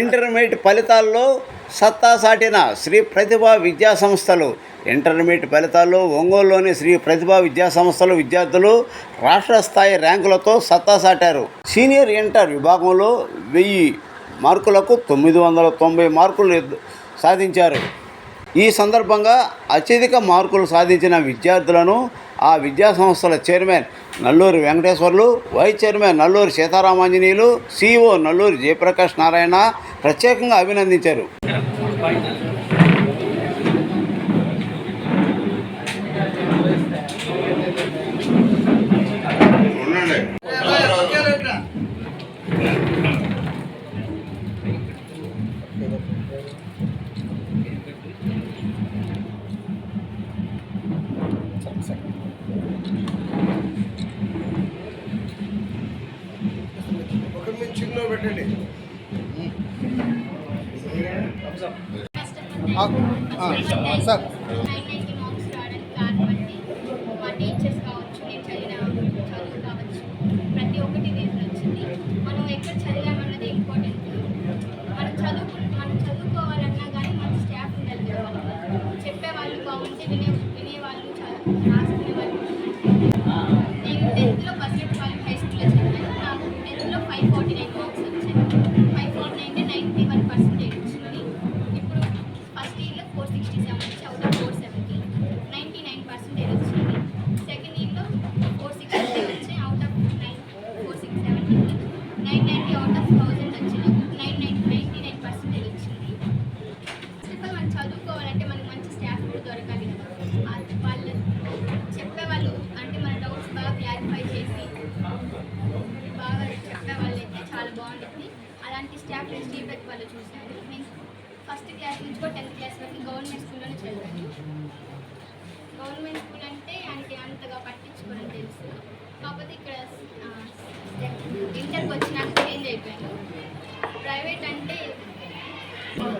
Intermediate ఫలితాల్లో సత్తా సాటిన శ్రీ ప్రతిభా విద్యా సంస్థలు. ఇంటర్మీడియట్ ఫలితాల్లో ఒంగోలులోని శ్రీ ప్రతిభా విద్యా సంస్థలు విద్యార్థులు రాష్ట్ర స్థాయి ర్యాంకులతో సత్తా సాటారు. సీనియర్ ఇంటర్ విభాగంలో వెయ్యి మార్కులకు తొమ్మిది వందల తొంభై మార్కులు సాధించారు. ఈ సందర్భంగా అత్యధిక మార్కులు సాధించిన విద్యార్థులను ఆ విద్యా సంస్థల chairman Nalluri Venkateswarlu vice chairman Nalluri Sitaramanjaneyulu CEO Nalluri Jayaprakash Narayana ప్రత్యేకంగా అభినందించారు. సార్ నైన్టీ మార్క్స్ రావడానికి కారణం అంటే మా టీచర్స్ కావచ్చు నేను చదివిన చదువు కావచ్చు ప్రతి ఒక్కటి రీజన్ వచ్చింది మనం ఎక్కడ చదివామన్నది ఇంపార్టెంట్ మనం చదువు మనం చదువుకోవాలన్నా కానీ మన స్టాఫ్ ఉండాలి చెప్పేవాళ్ళు బాగుంటే వినే వినేవాళ్ళు క్లాస్ నుంచి కూడా టెన్త్ క్లాస్ వరకు గవర్నమెంట్ స్కూల్లోనే చదివాను. గవర్నమెంట్ స్కూల్ అంటే అంటే అంతగా పట్టించుకోవడం తెలుసు. కాకపోతే ఇక్కడ ఇంటర్కి వచ్చినాక చేంజ్ అయిపోయాను. ప్రైవేట్ అంటే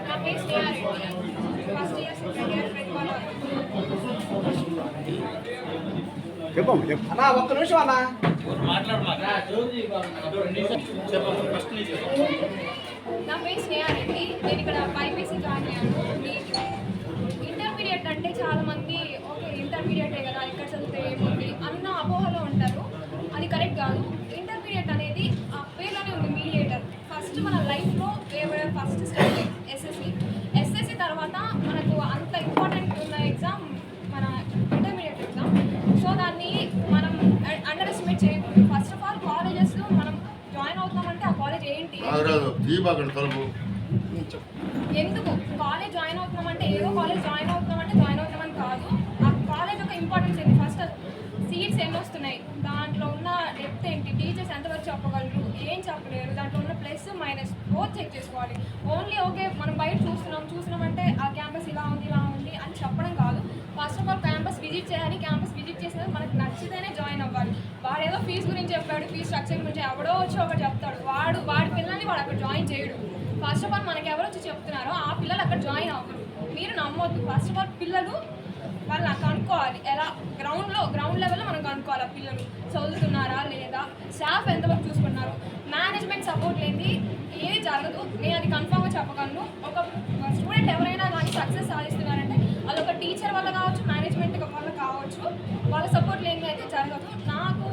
నా పేరు Shreya Reddy first year second year చెప్పమ్మ చెప్పు అన్నా ఒక్క నిమిషం అన్నా. నా పేరు స్నేహారెడ్డి నేను ఇక్కడ బైపీసీ జాయిన్ అయ్యాను. ఇంటర్మీడియట్ అంటే చాలామంది ఓకే ఇంటర్మీడియటే కదా ఇక్కడ చదివితే ఏముంది అన్న అపోహలో ఉంటారు. అది కరెక్ట్ కాదు. ఇంటర్మీడియట్ అనేది ఆ పేర్లోనే ఉంది మీడియేటర్. ఫస్ట్ మన లైఫ్లో ఫస్ట్ స్టెప్ ఎస్ఎస్సి. ఎస్ఎస్సి తర్వాత మనకు అంత ఇంపార్టెంట్ ఉన్న ఎగ్జామ్ మన కాలేజ్ ఏంటి నాగరాజు తలుపు. ఎందుకు? కాలేజ్ జాయిన్ అవుతున్నాం అంటే ఏదో కాలేజ్ జాయిన్ అవుతున్నాం సీట్స్ ఎన్ని వస్తున్నాయి? దాంట్లో ఉన్న డెప్త్ ఏంటి? టీచర్స్ ఎంతవరకు చెప్పగలరు? ఏం చెప్పలేరు? దాంట్లో ఉన్న ప్లస్ మైనస్ బోత్ చెక్ చేసుకోవాలి. ఓన్లీ ఓకే మనం బయట చూస్తున్నాం. చూస్తున్నామంటే ఆ క్యాంపస్ ఇలా ఉంది ఇలా ఉంది అని చెప్పడం కాదు. First of all campus visit చేయాలి. క్యాంపస్ విజిట్ చేసినది మనకు నచ్చితేనే జాయిన్ అవ్వాలి. వాడు ఏదో ఫీజు గురించి చెప్పాడు ఫీజు స్ట్రక్చర్ గురించి ఎవడో వచ్చి ఒకటి చెప్తాడు. వాడు వాడి పిల్లల్ని వాడు అక్కడ జాయిన్ చేయడు. ఫస్ట్ ఆఫ్ ఆల్ మనకి ఎవరు వచ్చి చెప్తున్నారో ఆ పిల్లలు అక్కడ జాయిన్ అవ్వరు. మీరు నమ్మొద్దు. ఫస్ట్ ఆఫ్ ఆల్ పిల్లలు వాళ్ళని కనుక్కోవాలి ఎలా? గ్రౌండ్లో గ్రౌండ్ లెవెల్లో మనం కనుక్కోవాలి ఆ పిల్లలు చదువుతున్నారా లేదా? స్టాఫ్ ఎంతవరకు చూసుకున్నారు? మేనేజ్మెంట్ సపోర్ట్ లేని ఏది జరగదు. నేను అది కన్ఫామ్గా చెప్పగలను. ఒక స్టూడెంట్ ఎవరైనా కానీ సక్సెస్ సాధిస్తున్నారంటే అది ఒక టీచర్ వల్ల కావచ్చు మేనేజ్మెంట్ వల్ల కావచ్చు వాళ్ళ సపోర్ట్ లేని అయితే జరగదు. నాకు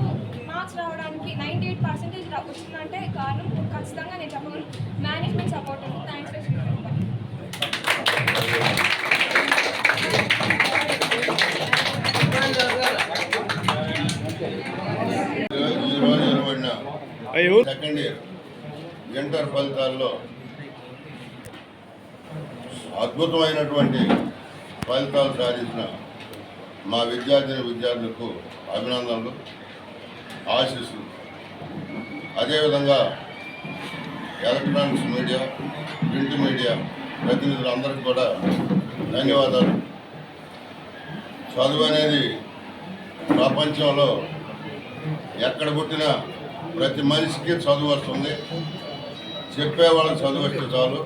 మార్క్స్ రావడానికి నైంటీ ఎయిట్ పర్సెంటేజ్ వచ్చిందంటే కారణం ఖచ్చితంగా నేను చెప్పగలను. మేనేజ్మెంట్ సపోర్ట్ ఉంది. థ్యాంక్స్ ఈ సెకండ్ ఇయర్ ఇంటర్ ఫలితాల్లో అద్భుతమైనటువంటి ఫలితాలు సాధించిన మా విద్యార్థిని విద్యార్థులకు అభినందనలు ఆశీస్సులు. అదేవిధంగా ఎలక్ట్రానిక్స్ మీడియా ప్రింట్ మీడియా ప్రతినిధులందరికీ కూడా ధన్యవాదాలు. చదువు అనేది ప్రపంచంలో ఎక్కడ పుట్టినా ప్రతి మనిషికి చదువు వస్తుంది. చెప్పే వాళ్ళకి చదువు వస్తే చాలు.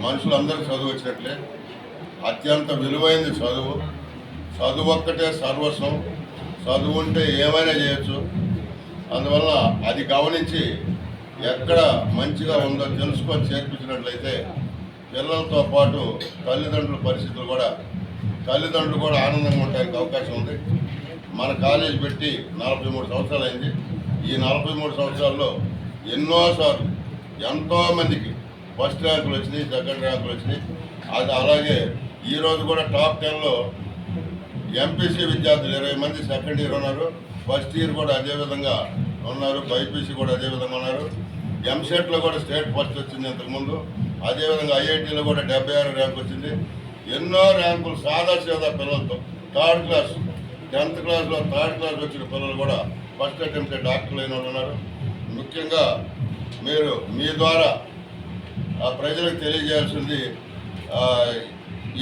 మనుషులందరికీ చదువు వచ్చినట్లే. అత్యంత విలువైంది చదువు. చదువు ఒక్కటే సర్వస్వం. చదువు ఉంటే ఏమైనా చేయొచ్చు. అందువల్ల అది గమనించి ఎక్కడ మంచిగా ఉందో తెలుసుకొని చేర్పించినట్లయితే పిల్లలతో పాటు తల్లిదండ్రుల పరిస్థితులు కూడా తల్లిదండ్రులు కూడా ఆనందంగా ఉండడానికి అవకాశం ఉంది. మన కాలేజ్ పెట్టి నలభై మూడు సంవత్సరాలు అయింది. ఈ నలభై మూడు సంవత్సరాల్లో ఎన్నోసార్లు ఎంతోమందికి ఫస్ట్ ర్యాంకులు వచ్చినాయి సెకండ్ ర్యాంకులు వచ్చినాయి. అది అలాగే ఈరోజు కూడా టాప్ టెన్లో ఎంపీసీ విద్యార్థులు ఇరవై మంది సెకండ్ ఇయర్ ఉన్నారు. ఫస్ట్ ఇయర్ కూడా అదే విధంగా ఉన్నారు. బైపీసీ కూడా అదే విధంగా ఉన్నారు. ఎంసెట్లో కూడా స్టేట్ ఫస్ట్ వచ్చింది ఇంతకుముందు. అదేవిధంగా ఐఐటీలో కూడా డెబ్బై ఆరు ర్యాంక్ వచ్చింది. ఎన్నో ర్యాంకులు సాదా సీదా పిల్లలతో. థర్డ్ క్లాస్ టెన్త్ క్లాస్లో థర్డ్ క్లాస్ వచ్చిన పిల్లలు కూడా ఫస్ట్ అటెంప్ట్ డాక్టర్లు అయిన వాళ్ళు ఉన్నారు. ముఖ్యంగా మీరు మీ ద్వారా ఆ ప్రజలకు తెలియజేయాల్సింది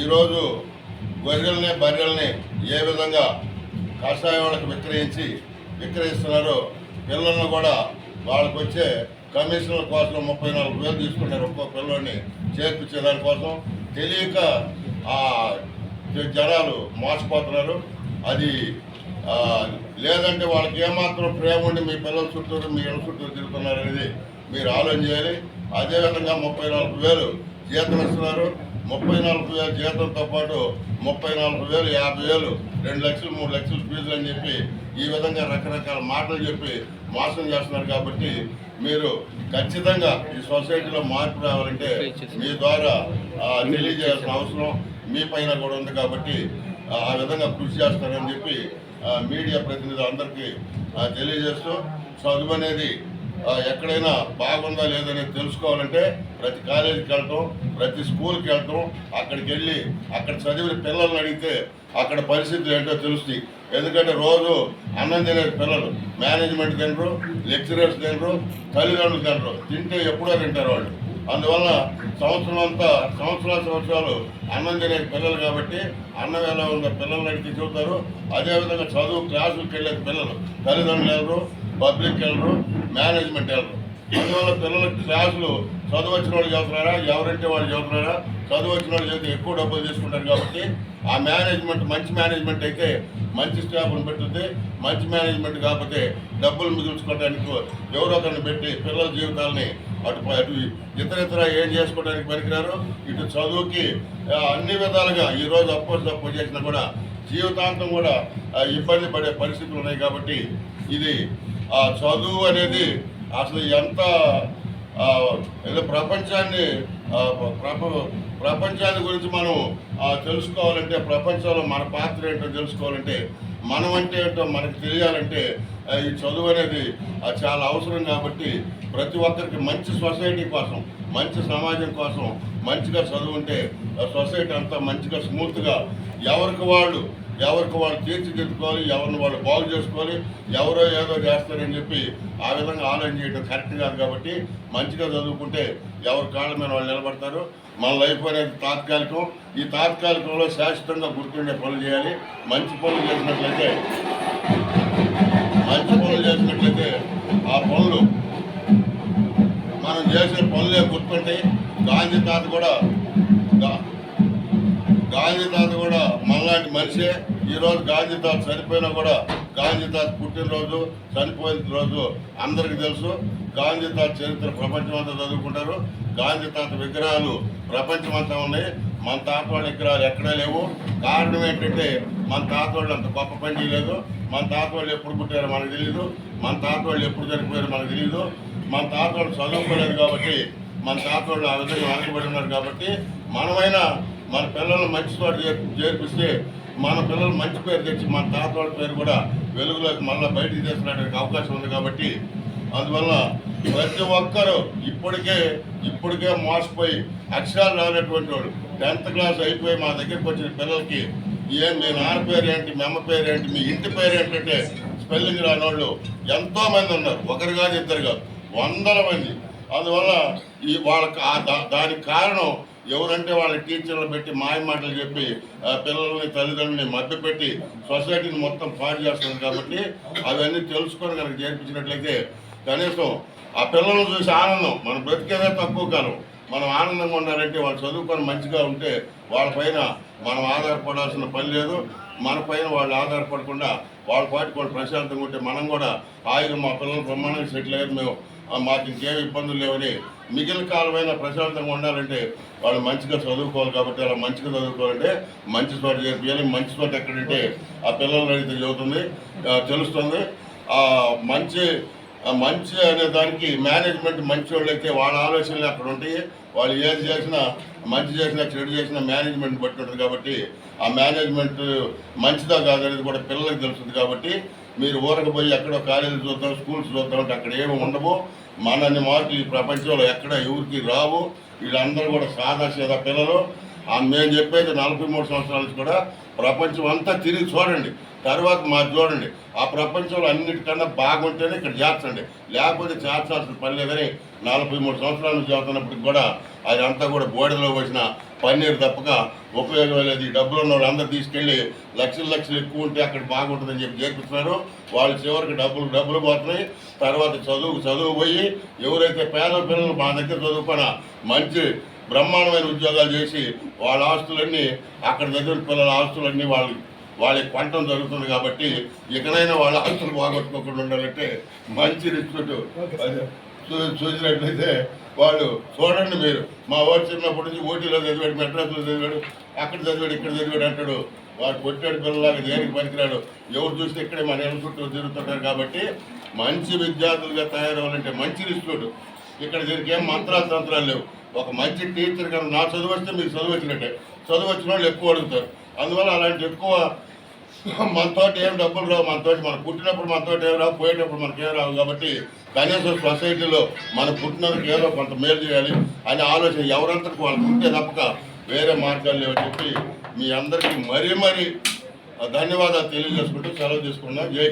ఈరోజు గొర్రెల్ని బర్రెల్ని ఏ విధంగా కషాయం వాళ్ళకి విక్రయించి విక్రయిస్తున్నారో పిల్లలను కూడా వాళ్ళకు వచ్చే కమిషన్ల కోసం ముప్పై నాలుగు వేలు తీసుకుంటారు ఒక్కో పిల్లల్ని చేర్పించే దానికోసం. తెలియక ఆ జనాలు మోసపోతున్నారు. అది లేదంటే వాళ్ళకి ఏమాత్రం ప్రేమ ఉండి మీ పిల్లల చుట్టూరు మీ ఇళ్ళ చుట్టూరు తిరుగుతున్నారు అనేది మీరు ఆలోచన చేయాలి. అదేవిధంగా ముప్పై నాలుగు వేలు జీతం ఇస్తున్నారు. ముప్పై నాలుగు వేలు జీతంతో పాటు ముప్పై నాలుగు వేలు యాభై వేలు రెండు లక్షలు మూడు లక్షలు ఫీజులు అని చెప్పి ఈ విధంగా రకరకాల మాటలు చెప్పి మోసం చేస్తున్నారు కాబట్టి మీరు ఖచ్చితంగా ఈ సొసైటీలో మార్పు రావాలంటే మీ ద్వారా తెలియజేయాల్సిన అవసరం. మీ పైన కూడా ఉంది కాబట్టి ఆ విధంగా కృషి చేస్తారని చెప్పి మీడియా ప్రతినిధులు అందరికీ తెలియజేస్తూ చదువు అనేది ఎక్కడైనా బాగుందా లేదనేది తెలుసుకోవాలంటే ప్రతి కాలేజీకి వెళ్ళటం ప్రతి స్కూల్కి వెళ్ళటం అక్కడికి వెళ్ళి అక్కడ చదివిన పిల్లల్ని అడిగితే అక్కడ పరిస్థితులు ఏంటో తెలుస్తాయి. ఎందుకంటే రోజు అన్నం తినే పిల్లలు మేనేజ్మెంట్ తినరు లెక్చరర్స్ తినరు తల్లిదండ్రులు తినరు తింటే ఎప్పుడో తింటారు వాళ్ళు. అందువల్ల సంవత్సరం అంతా సంవత్సరాలు సంవత్సరాలు అన్నం తినే పిల్లలు కాబట్టి అన్నం ఎలా ఉందో పిల్లల్ని అడిగి చూస్తారు. అదేవిధంగా చదువు క్లాసులకు వెళ్ళే పిల్లలు తల్లిదండ్రులు వెళ్ళరు పబ్లిక్ వెళ్ళరు మేనేజ్మెంట్ వెళ్ళరు. అందువల్ల పిల్లలకి క్లాసులు చదువు వచ్చిన వాళ్ళు చదువుతున్నారా? ఎవరంటే వాళ్ళు చదువుతున్నారా? చదువు వచ్చిన వాళ్ళు చదివితే ఎక్కువ డబ్బులు తీసుకుంటారు కాబట్టి ఆ మేనేజ్మెంట్ మంచి మేనేజ్మెంట్ అయితే మంచి స్టాఫ్ను పెట్టుద్ది. మంచి మేనేజ్మెంట్ కాకపోతే డబ్బులు మిగుల్చుకోవడానికి ఎవరో ఒకరిని పెట్టి పిల్లల జీవితాలని అటు అటు ఇతర ఇతర ఏం చేసుకోవడానికి పనికిరారు? ఇటు చదువుకి అన్ని విధాలుగా ఈరోజు అప్పు తప్పు చేసినా కూడా జీవితాంతం కూడా ఇబ్బంది పడే పరిస్థితులు ఉన్నాయి కాబట్టి ఇది ఆ చదువు అనేది అసలు ఎంత ఏదో ప్రపంచాన్ని ప్రప ప్రపంచాన్ని గురించి మనం తెలుసుకోవాలంటే ప్రపంచంలో మన పాత్ర ఏంటో తెలుసుకోవాలంటే మనం అంటే ఏంటో మనకు తెలియాలంటే ఈ చదువు అనేది చాలా అవసరం కాబట్టి ప్రతి ఒక్కరికి మంచి సొసైటీ కోసం మంచి సమాజం కోసం మంచిగా చదువుంటే ఆ సొసైటీ అంతా మంచిగా స్మూత్గా ఎవరికి వాళ్ళు ఎవరికి వాళ్ళు తీర్చిదిద్దుకోవాలి ఎవరిని వాళ్ళు బాగు చేసుకోవాలి ఎవరో ఏదో చేస్తారని చెప్పి ఆ విధంగా ఆలోచన చేయడం కరెక్ట్ కాదు కాబట్టి మంచిగా చదువుకుంటే ఎవరి కాళ్ళ మీద వాళ్ళు నిలబడతారు. మన లైఫ్ అనేది తాత్కాలికం. ఈ తాత్కాలికంలో శాశ్వతంగా గుర్తుండే పనులు చేయాలి. మంచి పనులు చేసినట్లయితే మంచి పనులు చేసినట్లయితే ఆ పనులు మనం చేసే పనులే గుర్తుంటాయి. గాంధీ తాత కూడా గాంధీ తాత కూడా మనిషే. ఈరోజు గాంధీ తాత చనిపోయినా కూడా గాంధీ తాత పుట్టినరోజు చనిపోయిన రోజు అందరికీ తెలుసు. గాంధీ తాత చరిత్ర ప్రపంచం అంతా చదువుకుంటారు. గాంధీ తాత విగ్రహాలు ప్రపంచం అంతా ఉన్నాయి. మన తాత వాళ్ళ విగ్రహాలు ఎక్కడా లేవు. కారణం ఏంటంటే మన తాత వాళ్ళు అంత గొప్ప పని చేయలేదు. మన తాత వాళ్ళు ఎప్పుడు పుట్టారో మనకు తెలియదు మన తాత వాళ్ళు ఎప్పుడు చనిపోయారో మనకు తెలియదు మన తాత వాళ్ళు చదువుకోలేదు కాబట్టి మన తాత వాళ్ళు ఆ విధంగా వెనకబడి ఉన్నారు కాబట్టి మనమైనా మన పిల్లల్ని మంచి చోట చేర్పిస్తే మన పిల్లలు మంచి పేరు తెచ్చి మన తాత వాళ్ళ పేరు కూడా వెలుగులోకి మళ్ళీ బయటికి తీసుకురావడానికి అవకాశం ఉంది కాబట్టి అందువల్ల ప్రతి ఒక్కరూ ఇప్పటికే ఇప్పటికే మోసపోయి అక్షరాలు రానటువంటి వాళ్ళు టెన్త్ క్లాస్ అయిపోయి మా దగ్గరికి వచ్చిన పిల్లలకి ఏం మీ నాన్న పేరు ఏంటి మీ అమ్మ పేరు ఏంటి మీ ఇంటి పేరు ఏంటంటే స్పెల్లింగ్ రాని వాళ్ళు ఎంతో మంది ఉన్నారు. ఒకరు కాదు ఇద్దరు కాదు వందల మంది. అందువల్ల ఈ వాళ్ళకి దా- దానికి కారణం ఎవరంటే వాళ్ళ టీచర్లు పెట్టి మాయ మాటలు చెప్పి ఆ పిల్లల్ని తల్లిదండ్రులని మభ్యపెట్టి సొసైటీని మొత్తం పాడు చేస్తున్నారు కాబట్టి అవన్నీ తెలుసుకొని కనుక చేర్పించినట్లయితే కనీసం ఆ పిల్లలను చూసి ఆనందం. మనం బ్రతికేదే తక్కువ కాలం. మనం ఆనందంగా ఉండాలంటే వాళ్ళు చదువుకొని మంచిగా ఉంటే వాళ్ళపైన మనం ఆధారపడాల్సిన పని లేదు. మన పైన వాళ్ళు ఆధారపడకుండా వాళ్ళ పాటికి వాళ్ళు ప్రశాంతంగా ఉంటే మనం కూడా హాయిగా మా పిల్లలు బ్రహ్మాండంగా సెటిల్ అయ్యారు మేము మాకు ఇంకేం ఇబ్బందులు లేవని మిగిలిన కాలమైన ప్రశాంతంగా ఉండాలంటే వాళ్ళు మంచిగా చదువుకోవాలి కాబట్టి అలా మంచిగా చదువుకోవాలంటే మంచి చోట చేయాలి మంచి చోట ఎక్కడంటే ఆ పిల్లలు అయితే చదువుతుంది తెలుస్తుంది. ఆ మంచి మంచి అనే దానికి మేనేజ్మెంట్ మంచి వాళ్ళు అయితే వాళ్ళ ఆలోచనలు అక్కడ ఉంటాయి. వాళ్ళు ఏది చేసినా మంచి చేసినా చెడు చేసినా మేనేజ్మెంట్ బట్టి ఉంటుంది కాబట్టి ఆ మేనేజ్మెంట్ మంచిదా కాదనేది కూడా పిల్లలకు తెలుస్తుంది కాబట్టి మీరు ఊరకు పోయి ఎక్కడో కాలేజీ చూద్దాం స్కూల్స్ చూద్దాం అంటే అక్కడ ఏమి ఉండవు. మనని మార్కులు ఈ ప్రపంచంలో ఎక్కడ ఎవరికి రావు. వీళ్ళందరూ కూడా సాదా సీదా పిల్లలు. మేము చెప్పేది నలభై మూడు సంవత్సరాల నుంచి కూడా ప్రపంచం అంతా తిరిగి చూడండి. తర్వాత మా చూడండి. ఆ ప్రపంచంలో అన్నిటికన్నా బాగుంటేనే ఇక్కడ చేర్చండి లేకపోతే చేర్చాల్సిన పని లేదని నలభై మూడు సంవత్సరాల నుంచి చదువుతున్నప్పటికి కూడా అది అంతా కూడా బోడలో వచ్చిన పన్నీరు తప్పక ఉపయోగం లేదు. ఈ డబ్బులు ఉన్న వాళ్ళు తీసుకెళ్ళి లక్షలు లక్షలు ఎక్కువ ఉంటే అక్కడ బాగుంటుందని చెప్పి చేపిస్తున్నారు. వాళ్ళు చివరికి డబ్బులు డబ్బులు పోతున్నాయి. తర్వాత చదువు చదువు పోయి ఎవరైతే పేద పిల్లలు మా దగ్గర చదువుకున్న మంచి బ్రహ్మాండమైన ఉద్యోగాలు చేసి వాళ్ళ ఆస్తులన్నీ అక్కడ దగ్గర పిల్లల ఆస్తులన్నీ వాళ్ళు వాళ్ళకి పంటం జరుగుతుంది కాబట్టి ఇకనైనా వాళ్ళ ఆస్తులు పోగొట్టుకోకుండా ఉండాలంటే మంచి రిస్పెక్ట్ చూసినట్లయితే వాళ్ళు చూడండి మీరు. మా వాడు చిన్నప్పటి నుంచి ఓటీలో చదివాడు మెడ్రాస్లో చదివాడు అక్కడ చదివాడు ఇక్కడ చదివాడు అంటాడు. వాడు కొట్టాడు పిల్లలాగా దేనికి పనికిరాడు? ఎవరు చూస్తే ఇక్కడే మన ఎల్ చుట్టూ తిరుగుతుంటారు కాబట్టి మంచి విద్యార్థులుగా తయారవ్వాలంటే మంచి రిస్పెక్ట్ ఇక్కడ దీనికి ఏం మంత్రాలు తంత్రాలు లేవు. ఒక మంచి టీచర్ కానీ నా చదువు వస్తే మీకు చదువు వచ్చినట్టే చదువు వచ్చిన వాళ్ళు ఎక్కువ అడుగుతారు. అందువల్ల అలాంటి ఎక్కువ మనతోటి ఏం డబ్బులు రావు మనతోటి మనం పుట్టినప్పుడు మనతోటి ఏం రావు పోయేటప్పుడు మనకి ఏం రావు కాబట్టి కనీసం సొసైటీలో మనం పుట్టినందుకు ఏదో కొంత మేలు చేయాలి అనే ఆలోచన ఎవరంతకు వాళ్ళకి ఉంటే తప్పక వేరే మార్గాలు లేవని చెప్పి మీ అందరికీ మరీ మరీ ధన్యవాదాలు తెలియజేసుకుంటూ సెలవు తీసుకున్నా. జై